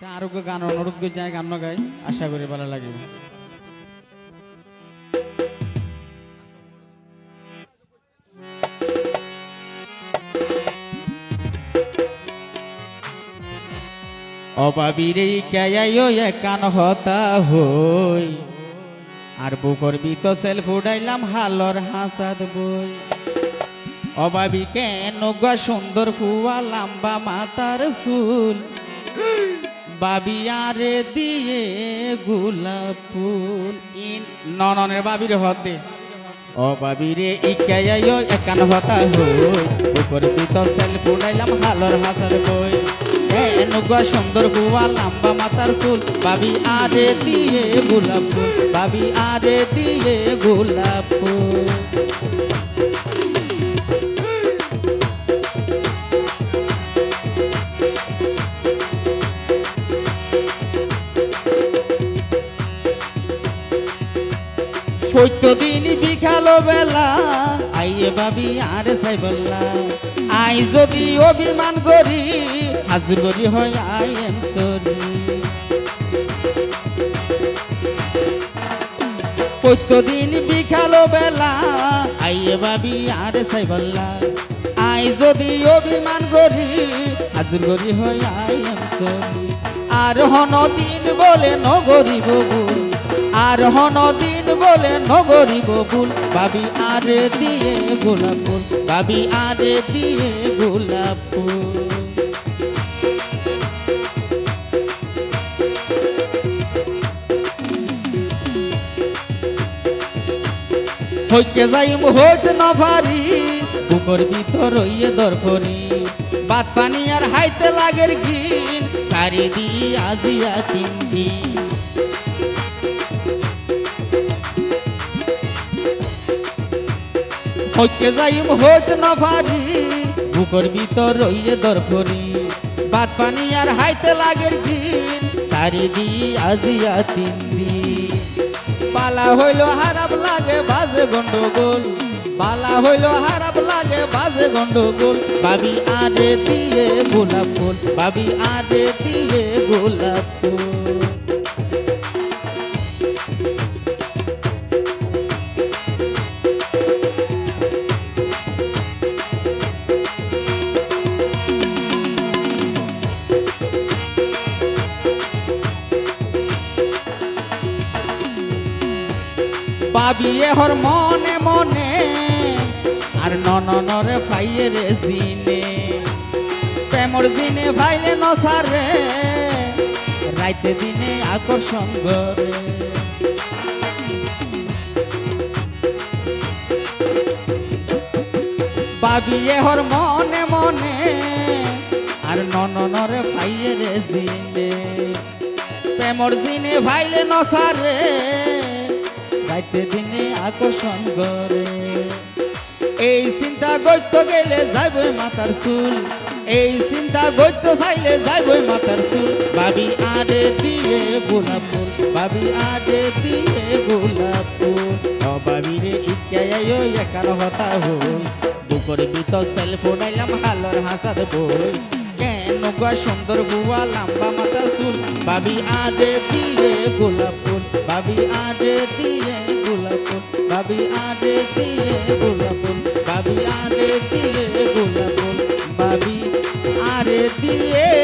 তা আরও গান অনুরোধ করে যায়, গান গাই আশা করি ভালো লাগে। অবাবিরে কেয়াইও একান হতা হই, আর বুকর বিত সেল ফুডাইলাম হালর হাসাদ বই। অবাবি কেন গা সুন্দর ফুয়া, লাম্বা মাতার চুল বাবি আরে দিয়ে গোলাপ ফুল ইন ননের বাবির হতে। ও বাবিরে ইকাইও একান হতা হই। উপর ভিতর সেল ফুলাইলাম হালর হাসার বই। কেন গা সুন্দর ফুয়া লাম্বা মাতার চুল। বাবি আরে দিয়ে গোলাপ ফুল বাবি আরে দিয়ে গোলাপ ফুল সত্য দিন বিকালো বেলা আইয়ে ভাবি আর সাই বললা আই যদি অভিমান করি, হাজুর হয় আই এম সরি। প্রত্যদিন বিকালো বেলা আইয়ে ভাবি আর সাই বললা আই যদি অভিমান করি, হাজুর হয় আই এম সরি। আর হন দিন বলে নগরি ববু আর হন দিন বলে নগরি ববুল ভাবি আরে দিয়ে গোলাপ ফুল ভাবি আরে দিয়ে গোলাপ ফুল হইকে যাইম হইতে না পারি বুকর ভিতর হইয়ে দরফরি। বাত পানি আর হাইতে লাগের গিন, সারি দি আজিয়া তিন দিন হইকে যাইম হইতে না পারি বুকর ভিতর রইয়ে দরফরি বাত পানি আর হাইতে লাগের দিন। সারি দি আজিয়া তিন পালা হইল হারাপ লাগে বাজে গন্ডগোল। পালা হইল হারাপ লাগে বাজে গন্ডগোল। বাবি আরে দিয়ে গোলাপ ফুল বাবি আরে দিয়ে গোলাপ ফুল। পাবিয়ে হর মনে মনে। আর ননরে ফাইয়ে রে জিনে। প্রেমর জিনে ফাইলে নসারে। রাইতে দিনে আকর্ষণ করে। পাবিয়ে হর মনে মনে। আর ননরে ফাইয়ে রে জিনে। প্রেমর জিনে ফাইলে নসারে। রাইতে দিনে আকর্ষণ করে। এই চিন্তা গইত গেলে যাইবই মাথার চুল। এই চিন্তা গইত চাইলে যাইবই মাথার চুল। ভাবি আরে দিয়ে গোলাপ ফুল, ভাবি আরে দিয়ে গোলাপ ফুল। ভাবি রে ইকাইও একার হতা হই দুপুর ভিতর সেল ফোনাইলাম হালর হাসার বই। কেন সুন্দর বুয়া, লম্বা মাথার চুল। ভাবি আরে দিয়ে গোলাপ ফুল। ভাবি আরে দিয়ে গোলাপ ভাবি আরে দিয়ে গোলাপ ভাবি আরে দিয়ে গোলাপ ভাবি আরে দিয়ে